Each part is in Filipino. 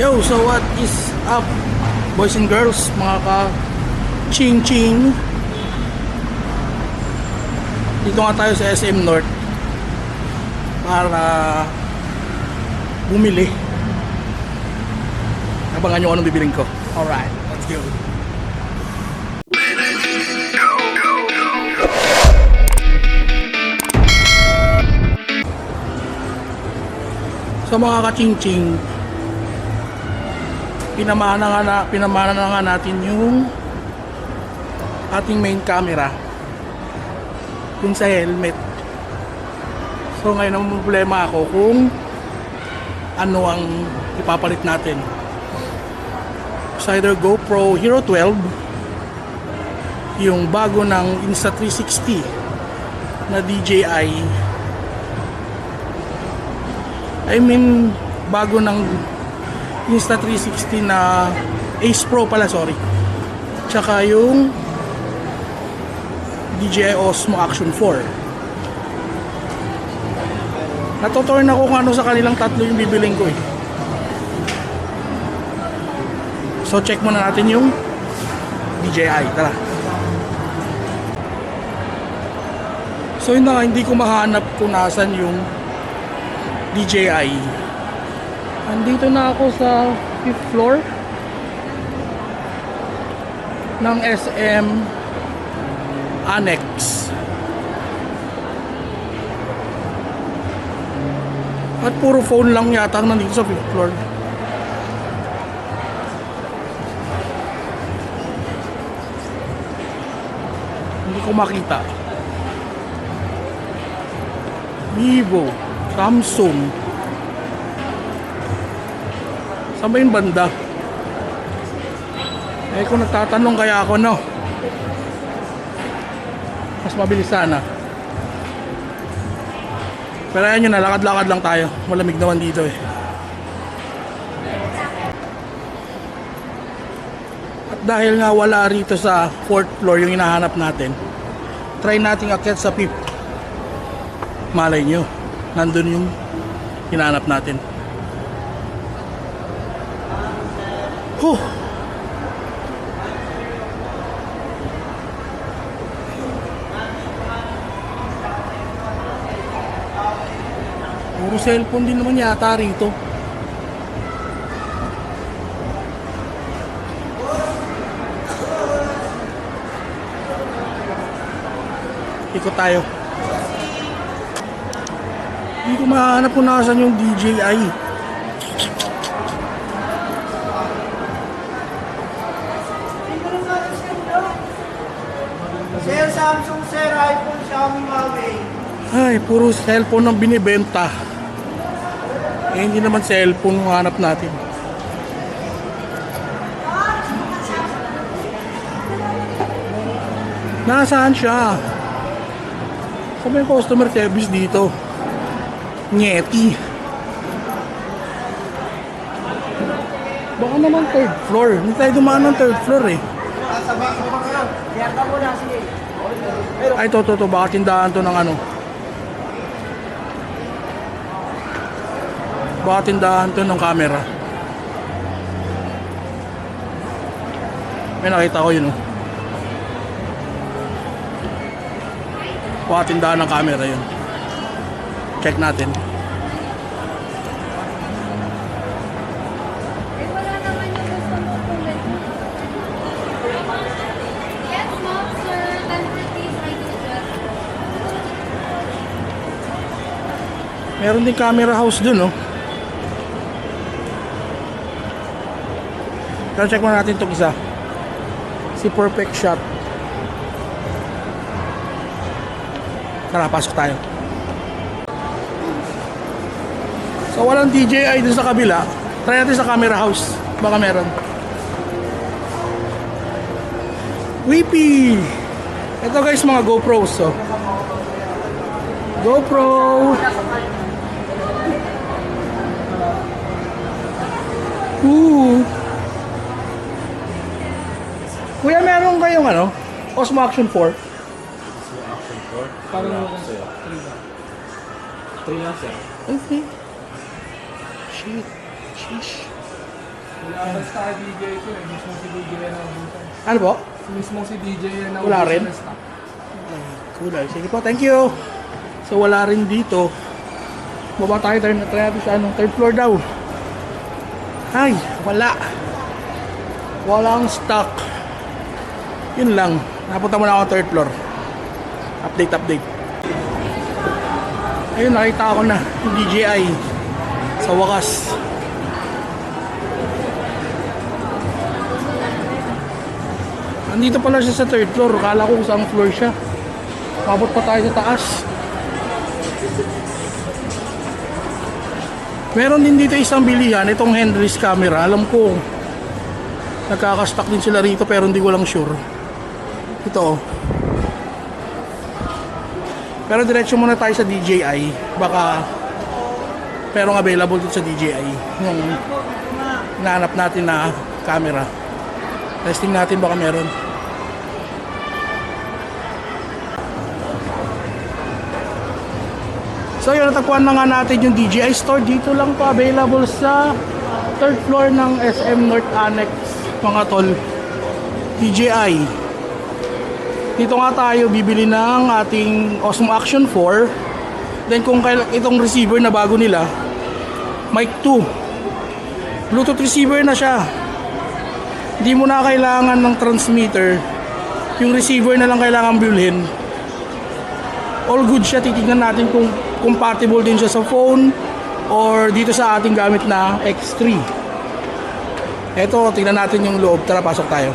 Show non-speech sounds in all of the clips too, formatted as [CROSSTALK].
Yo, so what is up boys and girls, mga ka ching ching Dito nga tayo sa SM North para bumili. Abangan nyo anong bibiling ko. Alright, let's go. Sa mga ka-ching-ching pinamana nga na, pinamana na nga natin yung ating main camera dun sa helmet. So ngayon ang problema ako kung ano ang ipapalit natin. It's either GoPro Hero 12 yung bago ng Insta360 na DJI I mean bago ng Insta360 na Ace Pro pala, sorry. Tsaka yung DJI Osmo Action 4. Natutorn ako kung ano sa kanilang tatlo yung bibiling ko eh. So check muna natin yung DJI. Tara. So yun na nga, hindi ko mahanap kung nasan yung DJI. Andito na ako sa 5th floor ng SM Annex. At puro phone lang yata nandito sa 5th floor. Hindi ko makita. Vivo, Samsung, Saan ba yung banda? Eh kung nagtatanong kaya ako no? Mas mabilis sana. Pero ayan yun na, lakad-lakad lang tayo. Malamig naman dito eh. At dahil nga wala rito sa 4th floor yung hinahanap natin Try nating akyat sa 5th Malay nyo Nandun yung hinahanap natin Huh. Puro cellphone din naman yata rito. Ikot tayo. Hindi ko mahanap kung nasan yung DJI. Sir, Samsung, sir, iPhone, Xiaomi, Huawei. Ay, puro cellphone ang binibenta. Eh, hindi naman cellphone ang hanap natin. Nasaan siya? Sabi yung customer service dito. Nyeti. Baka naman third floor. Hindi tayo dumaan ng third floor eh. Ay, to, to, to. Baka tindahan to ng ano. Baka tindahan to ng camera. May nakita ko yun, oh. Baka tindahan ng camera yun. Check natin. Eh, wala naman yung gusto mo kung ganito. Yes, ma'am, sir. 10 rupees, I can adjust. Meron din camera house dun, oh. Pero check muna natin itong isa. Si Perfect Shot. Tara, pasok tayo. So, walang DJI dun sa kabila. Try natin sa camera house. Baka meron. Weepy! Ito guys, mga GoPros. So. GoPro! Ooh. Kuya, meron kayong ano? Osmo Action 4? Parang Three lang sir. Okay. Shit. Sheesh. Basta ka DJ ko eh. Mismo si DJ yan ang butan. Ano po? Mismo si DJ yan ang Wala rin? Kulay. Sige po, thank you. So wala rin dito. Baba tayo, try, try natin sa anong third floor daw. Ay, wala. Walang stock. Yun lang. Napunta muna ako third floor. Update, update. Ayun, nakita ko na yung DJI. Sa wakas. Nandito pala siya sa third floor. Kala ko kung saan floor siya. Pabot pa tayo sa taas. Meron din dito isang bilihan, itong Henry's camera. Alam ko, nagkakastock din sila rito pero hindi ko lang sure. Ito oh. Pero diretso muna tayo sa DJI. Baka pero available dito sa DJI. Yung nahanap natin na camera. Testing natin baka meron. So yun, natagpuan na nga natin yung DJI store. Dito lang po available sa third floor ng SM North Annex, mga tol. DJI. Dito nga tayo bibili ng ating Osmo Action 4. Then kung itong receiver na bago nila, mic 2. Bluetooth receiver na siya. Hindi mo na kailangan ng transmitter. Yung receiver na lang kailangan bilhin all good siya. Titignan natin kung compatible din siya sa phone or dito sa ating gamit na X3. Eto, tingnan natin yung loob. Tara, pasok tayo.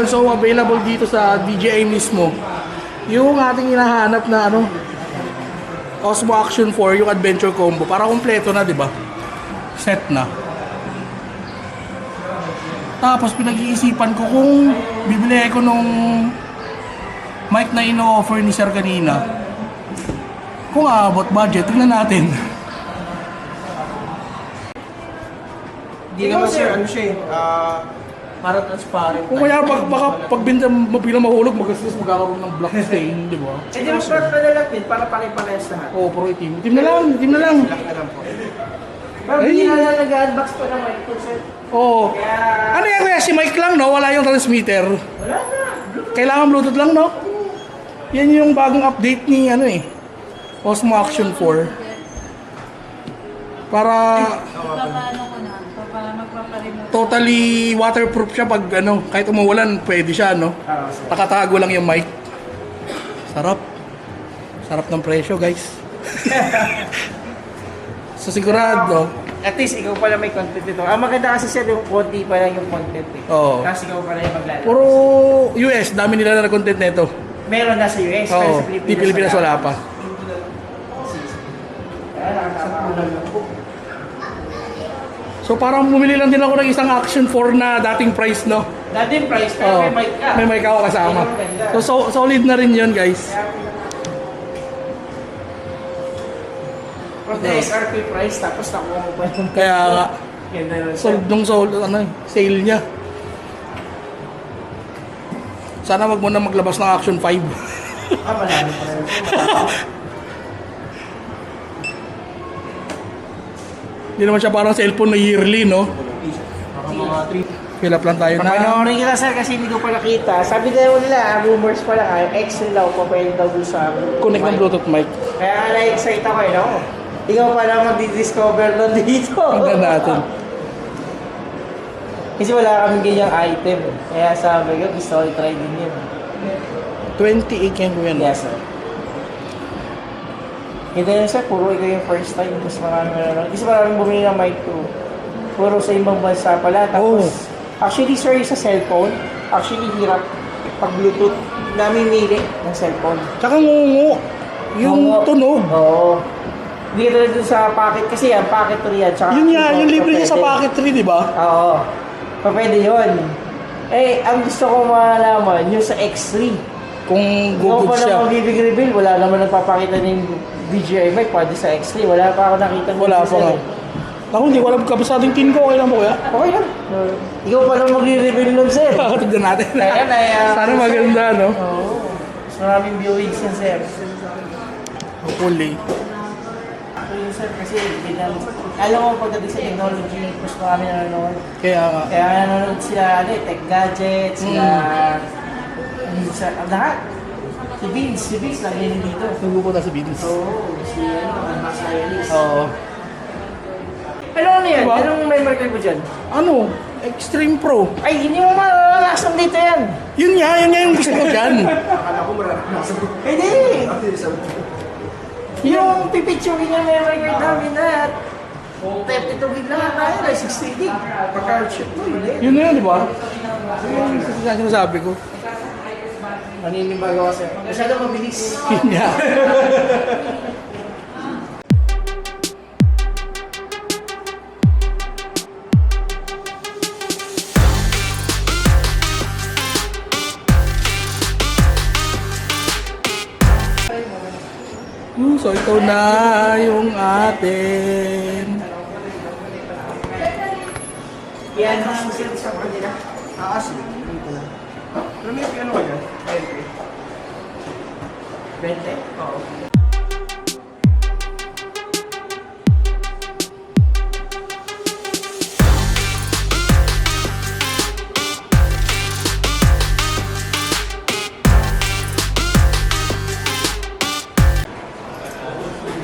Ayun, so available dito sa DJI mismo. Yung ating hinahanap na ano, Osmo Action 4, yung adventure combo. Para kompleto na, di ba? Set na. Tapos pinag-iisipan ko kung bibili ko nung mic na ino-offer ni Sir kanina. Kung aabot budget, tingnan natin. Hindi naman sir, ano siya eh, ah, parang transparent. Kung kaya pag, baka pag binta mo bilang mahulog, magastos magkakaroon ng black stain, di ba? Eh di mas parang na lang din, para pare-parehas lahat. Oo, pero itim. Itim na lang, itim na lang. Lock na lang po. Pero hindi na lang nag-unbox pa ng mic ko sir. Oo. Ano yan kaya si mic lang, no? Wala yung transmitter. wala na. Kailangan Bluetooth lang, no? Yan yung bagong update ni ano eh. Osmo Action 4. Para Papaano ko na? Para magpaparemote. totally waterproof siya pag ano, kahit umuulan, pwede siya, no? Ah, sir. Nakatago lang yung mic. Sarap. Sarap ng presyo, guys. [LAUGHS] so sigurado, At least ikaw pala may content ito. Ang maganda kasi sir, yung konti pa lang yung content eh. Oo. Tapos ikaw pala yung maglalabas. puro US, dami nila na content nito. Meron na sa US, pero Oo, sa Pilipinas, di Pilipinas wala pa. Kaya nakakatawa. So parang bumili lang din ako ng isang Action 4 na dating price, no? Dati yung price, pero Oo. may mic ka. May mic ako kasama. So, so solid na rin yun, guys. From the SRP price, tapos nakuha mo pa yung Kaya [LAUGHS] nga, sold nung sold, ano, sale niya. Sana wag mo na maglabas ng Action 5. Ah, marami pa rin. [LAUGHS] Hindi naman siya parang cellphone na yearly, no? Fill up lang tayo na. Panoorin kita sir kasi hindi ko pa nakita. Sabi daw nila, ah, rumors pa lang, ah, yung X daw pwede daw doon sa Connect ng Bluetooth mic. Kaya nga na-excite ako eh, no? Ikaw pala magdi-discover nun dito. Hanggang natin. [LAUGHS] kasi wala kaming ganyang item. eh. Kaya sabi ko, gusto ko i-try din yun. 28 yan ko yan. Yes, sir. Hindi yun, sir. Puro ikaw yung first time. Mas maraming meron. Kasi maraming bumili ng mic to. Puro sa ibang bansa pala. Tapos, actually, sir, yung sa cellphone, actually, hirap pag Bluetooth. Namimili ng cellphone. Tsaka ngungu. Yung Oo. tunog. Oo. Hindi ka talaga sa packet. Kasi yan, packet 3 yan. Tsaka Yun ito, yung libre niya sa packet 3, di ba? Oo. Pa pwede yun. Eh, ang gusto ko malaman, yung sa X3. Kung gugod pa siya. naman bibig reveal, wala naman nagpapakita ng DJI mic, pwede sa X3. Wala pa ako nakita ng Wala pa nga. eh. Ako hindi ko alam kapasadong tin ko. Okay lang po kuya? Okay lang. Uh, ikaw pa lang magre-reveal nun, sir. [LAUGHS] Tignan natin. Kaya na, uh, Sana maganda, no? Oo. Maraming viewings yan, sir. Hopefully. So yun, sir, kasi bilang, alam mo pagdating sa technology, mas marami nanonood. Kaya nga. Kaya nanonood sila, ano eh, tech gadgets, sila, ano sa, ang lahat. Si Vince, si Vince lagi rin dito. Nagpupunta sa Beans. Oo, si ano, Alma Scientist. Oo. Ano ano yan? Diba? Anong card mo dyan? Ano? Extreme Pro. Ay, hindi mo malalasan dito yan. Yun nga, yun nga yung gusto ko dyan. [LAUGHS] Hindi! Yung pipicturein niya memory card namin na 32 gig lang tayo, like 60 gig. Pagka-ship mo, yun eh. Yun na yun, di ba? Yun yung sinasabi ko. Maninibago kasi. Masyado mabilis. Hmm, So ito na yung atin. Yan, mas sa kanila. Taas. Dito lang. Pero may piano ka dyan? 20? Oo.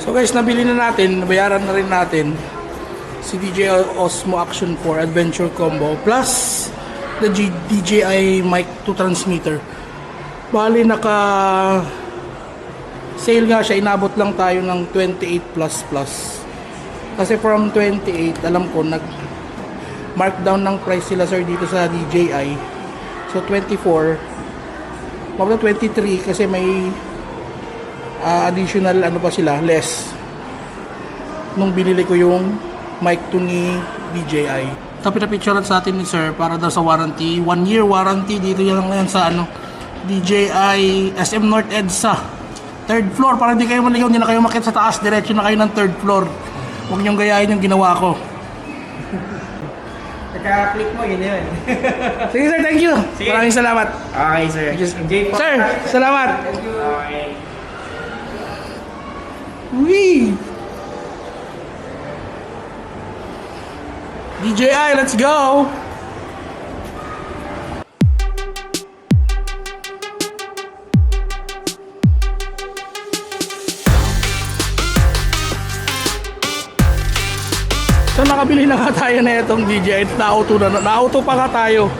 So guys, nabili na natin, nabayaran na rin natin si DJI Osmo Action 4 Adventure Combo plus the DJI Mic 2 transmitter. Bali naka sale nga siya, inabot lang tayo ng 28 plus plus. Kasi from 28, alam ko nag markdown ng price sila sir dito sa DJI. So 24, mababa 23 kasi may ah, additional ano pa sila, less nung binili ko yung mic to ni DJI. Tapos na picture sa atin ni sir para daw sa warranty. One year warranty dito yan lang yan sa ano DJI SM North EDSA. Third floor, para hindi kayo maligaw, hindi na kayo makit sa taas, diretso na kayo ng third floor. Huwag niyong gayahin yung ginawa ko. [LAUGHS] Nagka-click mo, yun yun. [LAUGHS] Sige sir, thank you. Sige. Maraming salamat. okay, sir. Enjoy po. Sir, salamat. Okay. Wee! DJI, let's go! Nakabili na nga tayo na itong DJI. Nauto na, nauto pa nga tayo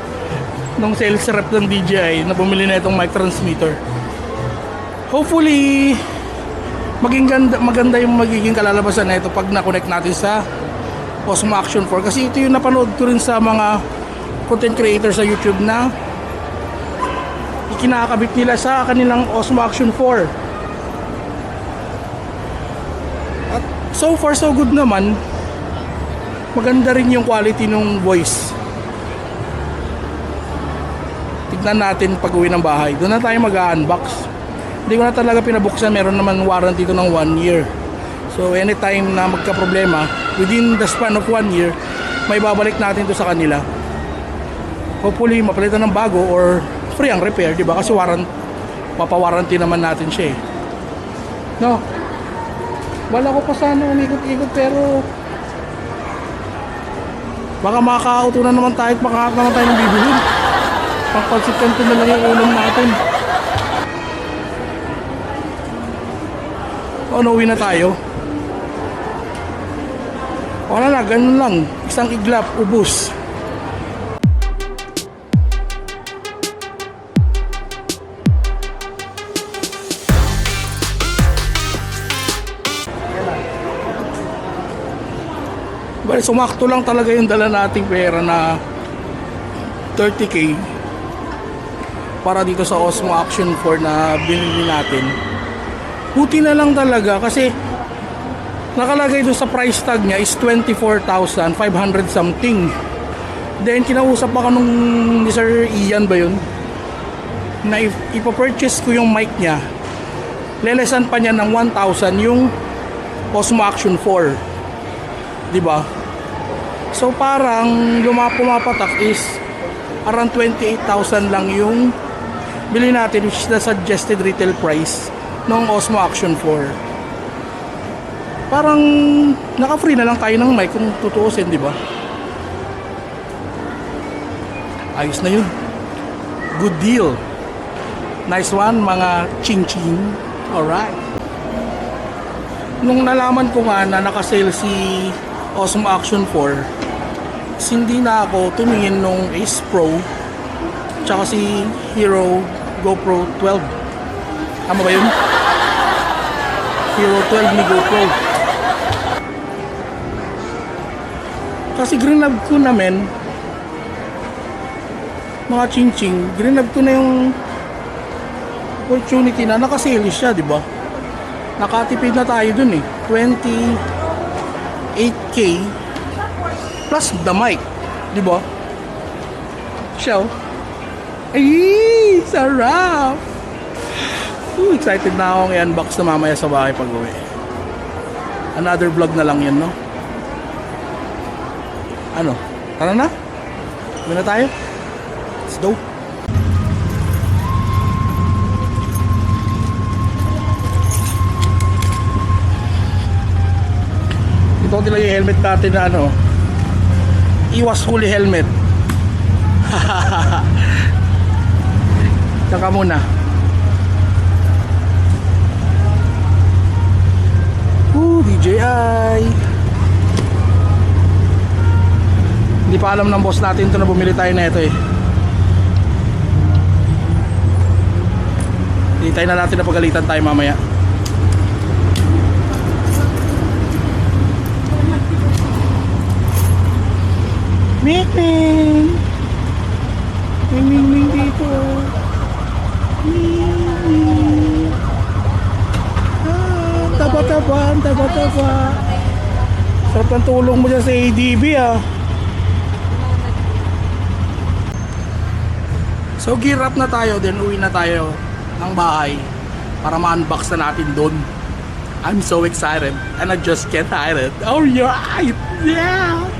nung sales rep ng DJI na bumili na itong mic transmitter. Hopefully, maging ganda, maganda yung magiging kalalabasan na ito pag na-connect natin sa Osmo Action 4 kasi ito yung napanood ko rin sa mga content creator sa YouTube na ikinakabit nila sa kanilang Osmo Action 4 at so far so good naman maganda rin yung quality ng voice. Tignan natin pag uwi ng bahay. Doon na tayo mag-unbox hindi ko na talaga pinabuksan. Meron naman warranty ito ng 1 year. So anytime na magka-problema within the span of 1 year may babalik natin ito sa kanila. Hopefully mapalitan ng bago or free ang repair di ba? Kasi warrant papawarranty naman natin siya eh. No? Wala ko pa sana umikot-ikot pero baka makakauto na naman tayo at makakaak naman tayo ng bibilin pangpansit kanto na lang yung ulam natin. O nauwi na tayo? Wala na ganun lang. Isang iglap ubus Well, sumakto lang talaga yung dala nating pera na 30k para dito sa Osmo Action 4 na binili natin. Buti na lang talaga kasi nakalagay doon sa price tag niya is 24,500 something. Then kinausap ako nung ni Sir Ian ba yun? Na if ipapurchase ko yung mic niya, lelesan pa niya ng 1,000 yung Osmo Action 4. 'Di ba? So parang luma pumapatak is around 28,000 lang yung bili natin which is the suggested retail price ng Osmo Action 4. Parang naka-free na lang tayo ng mic kung tutuusin, di ba? Ayos na yun. Good deal. Nice one, mga ching-ching. Alright. Nung nalaman ko nga na nakasale si Osmo Action 4, is hindi na ako tumingin nung Ace Pro tsaka si Hero GoPro 12. Tama ba yun? Hero 12 ni GoPro. Kasi grinab ko namin mga ching-ching, grinab ko na yung opportunity na nakasale siya, di ba? Nakatipid na tayo dun eh. 28k plus the mic, di ba? Siya oh. Ay, sarap! Ooh, excited na akong i-unbox na mamaya sa bahay pag uwi. Another vlog na lang yan, no? Ano? Tara na? Uwi na tayo? Let's go! Ito nila yung helmet natin na ano Iwas huli helmet. [LAUGHS] Tsaka muna. Ooh, DJI Hindi pa alam ng boss natin to na bumili tayo na ito eh. Hindi tayo na natin na pagalitan tayo mamaya Ming Ming Ming Ming dito. Ah, Taba-taba Taba-taba. Sarap ng tulong mo dyan sa ADB ah. So gear up na tayo then uwi na tayo ng bahay para ma-unbox na natin doon I'm so excited and I just get tired Oh yeah! Yeah!